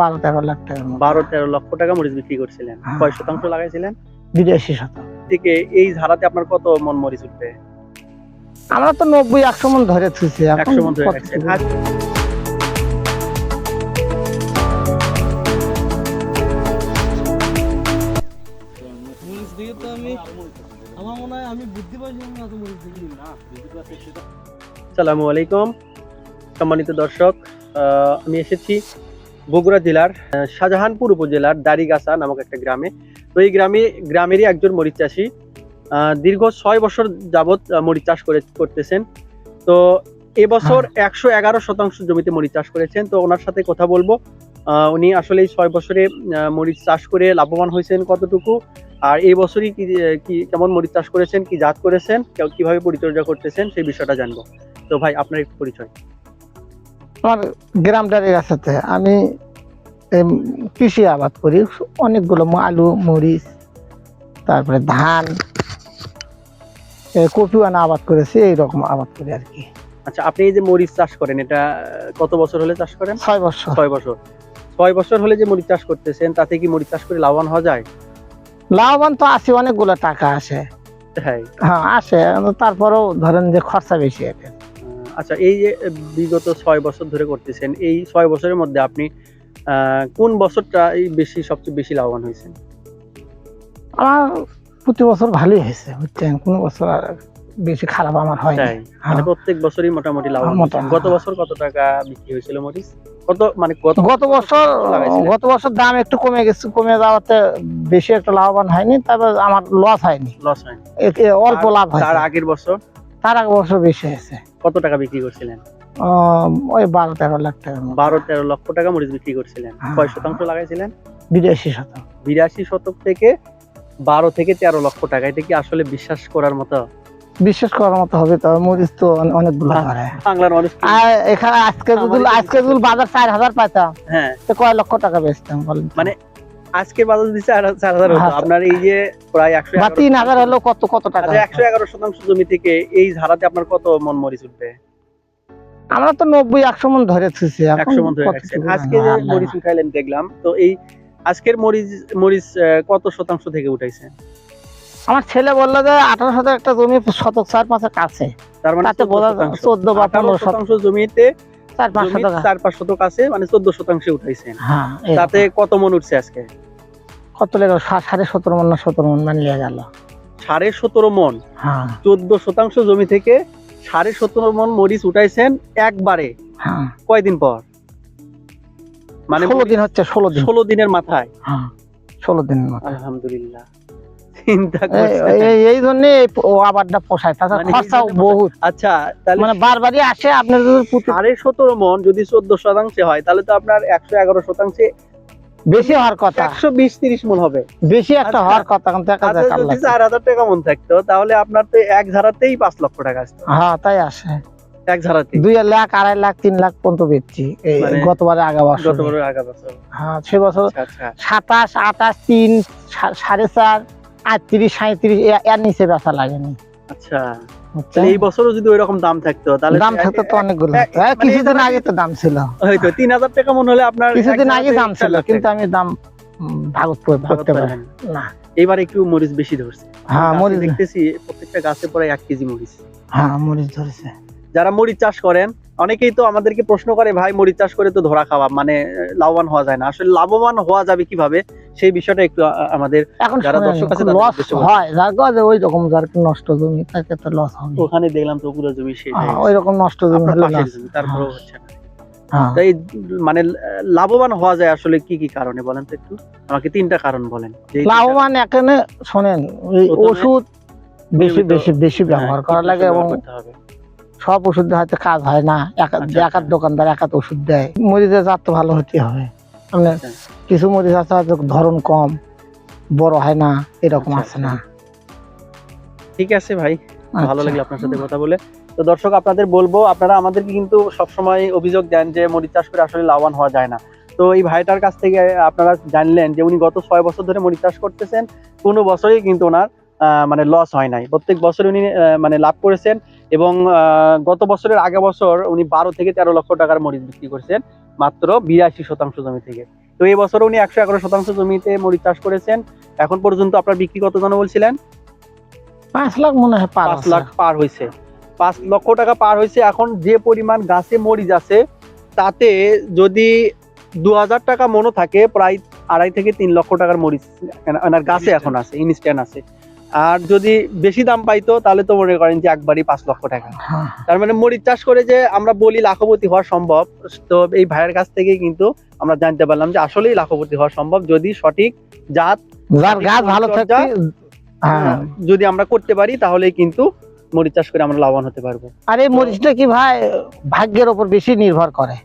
বারো তেরো লাখ মতো। বারো তেরো লক্ষ টাকা মরিচ বিক্রি করছিলেন। হ্যাঁ। কয় শতাংশ লাগাইছিলেন? বিরাশি শত থেকে এই ধারাতে আপনার কত মন মরিচ উঠবে? আমরা তো নব্বই একশো মন ধরে থুছি একশো মন ধরে আসসালামু আলাইকুম। সম্মানিত দর্শক আহ, আমি এসেছি বগুড়া জেলার শাহজাহানপুর উপজেলার দাড়িগাছা নামক একটা গ্রামে। তো এই গ্রামে গ্রামেরই একজন মরিচ চাষি দীর্ঘ ছয় বছর যাবৎ মরিচ চাষ করে করতেছেন। তো এবছর একশো এগারো শতাংশ জমিতে মরিচ চাষ করেছেন। তো ওনার সাথে কথা বলব। আহ, উনি আসলে এই ছয় বছরে মরিচ চাষ করে লাভবান হয়েছেন কতটুকু আর এই বছরই কি কি কেমন মরিচ চাষ করেছেন কি জাত করেছেন কেউ কীভাবে পরিচর্যা করতেছেন সেই বিষয়টা জানব। তো ভাই আপনার একটু পরিচয়। আমার গ্রামটার গাছাতে আমি কৃষি আবাদ করি অনেকগুলো আলু মরিচ তারপরে ধান এ, কপি আনা আবাদ করেছি এইরকম আবাদ করি আর কি। আচ্ছা আপনি এই যে মরিচ চাষ করেন এটা কত বছর হলে চাষ করেন? ছয় বছর। ছয় বছর। ছয় বছর হলে যে মরিচ চাষ করতেছেন তাতে কি মরিচ চাষ করে লাভবান হওয়া যায়? লাভবান তো আসে অনেকগুলো টাকা আসে হ্যাঁ। হ্যাঁ আসে তারপরেও ধরেন যে খরচা বেশি আহ, আচ্ছা এই যে বিগত ছয় বছর ধরে করতেছেন এই ছয় বছরের মধ্যে আপনি কোন বছরটা এই বেশি সবচেয়ে বেশি লাভবান হয়েছেন? আমার প্রতি বছর ভালোই হয়েছে বুঝছেন? কোনো বছর আর বেশি খারাপ আমার হয়। মানে প্রত্যেক বছরই মোটামুটি মোটা- হয়েছেন। গত বছর কত টাকা বিক্রি হয়েছিল মরিচ? কত মানে গত গত বছর গত বছর দাম একটু কমে গেছে কমে যাওয়াতে বেশি একটা লাভবান হয়নি তবে আমার লস হয়নি। লস হয় এ অল্প লাভ তার হয়েছে আগের বছর? তার এক বছর বেশি হয়েছে। কত টাকা বিক্রি করছিলেন? ওই বারো তেরো লাখ মতো। বারো তেরো লক্ষ টাকা মরিচ বিক্রি করছিলেন। হ্যাঁ। কয় শতাংশ লাগাইছিলেন? বিরাশি শত বিরাশি শতক থেকে বারো থেকে তেরো লক্ষ টাকা। এটা কি আসলে বিশ্বাস করার মতো? বিশ্বাস করার মতো হবে তবে মরিচ তো অনে- অনেকগুলো ধরে বাংলার মানুষ আর এখানে আজকে যদি আজকে যদি বাজার চার হাজার পাইতাম হ্যাঁ। তো কয় লক্ষ টাকা বেচতাম বলেন মানে আজকে বাজার দিচ্ছে চার হাজার। আপনার এই যে প্রায় একশো তিন হাজার হলেও কত কত টাকা? আচ্ছা একশো এগারো শতাংশ জমি থেকে এই আপনার কত মন মরিচ উঠবে? আমরা তো নব্বই একশো মন ধরে একশো মন ধরে আজকে যে মরিচ উঠাইলেন দেখলাম। তো এই আজকের মরিচ মরিচ কত শতাংশ থেকে উঠাইছেন আমার ছেলে বলল যে আঠারো শতক একটা জমি শতক চার পাঁচের কাছে। তার মানে তাতে 14 বোঝা চোদ্দ বা পনেরো শতাংশ জমিতে চার পাঁচ শতক চার পাঁচ শতক আছে মানে চোদ্দ শতাংশে উঠাইছেন হ্যাঁ তাতে কত মন উঠছে আজকে? কত লেগে সাড়ে সতেরো মন না সতেরো মন মান লিয়ে গেল। সাড়ে সতেরো মন? হ্যাঁ। চোদ্দ শতাংশ জমি থেকে সাড়ে সতেরো মন মরিচ উঠাইছেন একবারে। হ্যাঁ। কয়দিন পর? মানে ষোলো দিন হচ্ছে ষোলো দিন। ষোলো দিনের মাথায়। ষোলো দিনের মতো আলহামদুলিল্লাহ। চিন্তা এই- করছেন? এই- এই জন্য ও আবারটা পোষায়। তাছাড়া মানে খরচাও বহুত। আচ্ছা তাহলে মানে বারবারই আসে আপনার যদি প্রতি সাড়ে সতেরো মন যদি চোদ্দ শতাংশে হয় তাহলে তো আপনার একশো এগারো শতাংশে বেশি হওয়ার কথা। একশো বিশ তিরিশ মন হবে। বেশি একটা আচ্ছা। হওয়ার কথা দেখা আচ্ছা যায় কার যদি। চার হাজার টাকা মন থাকতো তাহলে আপনার তো এক ধারাতেই পাঁচ লক্ষ টাকা আসতো। হ্যাঁ তাই আসে। এক ধারাতেই। দুই লাখ আড়াই লাখ তিন লাখ পর্যন্ত বেচছি। এই মানে গতবারে আগা বছর। গত বছর আগা বছর। হ্যাঁ সে বছর আচ্ছা আচ্ছা। সাতাশ আঠাশ তিন সাড়ে চার আটত্রিশ সাঁত্রিশ এর নিচে বেচা লাগেনি। আচ্ছা। এই বছরও যদি ওইরকম দাম থাকতো তাহলে দাম থাকতো তো অনেকগুলো। হ্যাঁ, মানে কিছুদিন আগে তো দাম ছিল। হয়তো তিন হাজার টাকা মন হলে আপনার কিছুদিন আগে দাম ছিল কিন্তু আমি দাম করতে পারি। না। এবার একটু মরিচ বেশি ধরছে। হ্যাঁ মরিচ দেখতেছি প্রত্যেকটা গাছে প্রায় এক কেজি মরিচ। হ্যাঁ মরিচ ধরেছে। যারা মরিচ চাষ করেন অনেকেই তো আমাদেরকে প্রশ্ন করে ভাই মরিচ চাষ করে তো ধরা খাওয়া মানে লাভবান হওয়া যায় না। আসলে লাভবান হওয়া যাবে কীভাবে? সেই বিষয়টা একটু আমাদের যারা দর্শক আছে লস হয় যার কাছে ওই রকম যার নষ্ট জমি তাকে তো লস হবে ওখানে দেখলাম তো পুরো জমি শেষ হয়ে। ওই রকম নষ্ট জমি হলে তারপরেও হ্যাঁ। হচ্ছে না হ্যাঁ। তাই মানে লাভবান হওয়া যায় আসলে কি কি কারণে বলেন তো একটু আমাকে তিনটা কারণ বলেন লাভবান এখানে শোনেন ওই ওষুধ বেশি বেশি বেশি ব্যবহার করা লাগে এবং। সব ওষুধ হয়তো কাজ হয় না এক- আচ্ছা, আচ্ছা। দোকানদার একাত ওষুধ দেয় মরিচের জাত তো ভালো হতে হবে মানে আচ্ছা। কিছু মরিচ আছে ধরন কম বড় হয় না এরকম আচ্ছা, আছে না? ঠিক আছে ভাই ভালো আচ্ছা। লাগল আপনার সাথে কথা বলে। তো দর্শক আপনাদের বলব আপনারা আমাদেরকে কিন্তু সবসময় অভিযোগ দেন যে মরিচ চাষ করে আসলে লাভবান হওয়া যায় না। তো এই ভাইটার কাছ থেকে আপনারা জানলেন যে উনি গত ছয় বছর ধরে মরিচ চাষ করতেছেন কোনো বছরই কিন্তু ওনার মানে লস হয় নাই। প্রত্যেক বছর উনি মানে লাভ করেছেন এবং আহ, গত বছরের আগে বছর উনি বারো থেকে তেরো লক্ষ টাকার মরিচ বিক্রি করেছেন। মাত্র বিরাশি শতাংশ জমি থেকে। তো এই বছর উনি একশো এগারো শতাংশ জমিতে মরিচ চাষ করেছেন। এখন পর্যন্ত আপনার বিক্রি কত জন বলছিলেন? পাঁচ লাখ মনে হয় পাঁচ লাখ পার হয়েছে। পাঁচ লক্ষ টাকা পার হয়েছে। এখন যে পরিমাণ গাছে মরিচ আছে তাতে যদি দু হাজার টাকা মনো থাকে প্রায় আড়াই থেকে তিন লক্ষ টাকার মরিচ গাছে এখন আছে ইনস্ট্যান্ট আছে। আর যদি বেশি দাম পাইতো তাহলে তো মনে করেন যে একবারই পাঁচ লক্ষ টাকা। হ্যাঁ। তার মানে মরিচ চাষ করে যে আমরা বলি লাখপতি হওয়া সম্ভব তো এই ভাইয়ের কাছ থেকে কিন্তু আমরা জানতে পারলাম যে আসলেই লাখপতি হওয়া সম্ভব যদি সঠিক জাত গাছ ভালো পরিচর্যা, হ্যাঁ। যদি আমরা করতে পারি তাহলেই কিন্তু মরিচ চাষ করে আমরা লাভবান হতে পারব। আর এই মরিচটা কি ভাই ভাগ্যের উপর বেশি নির্ভর করে?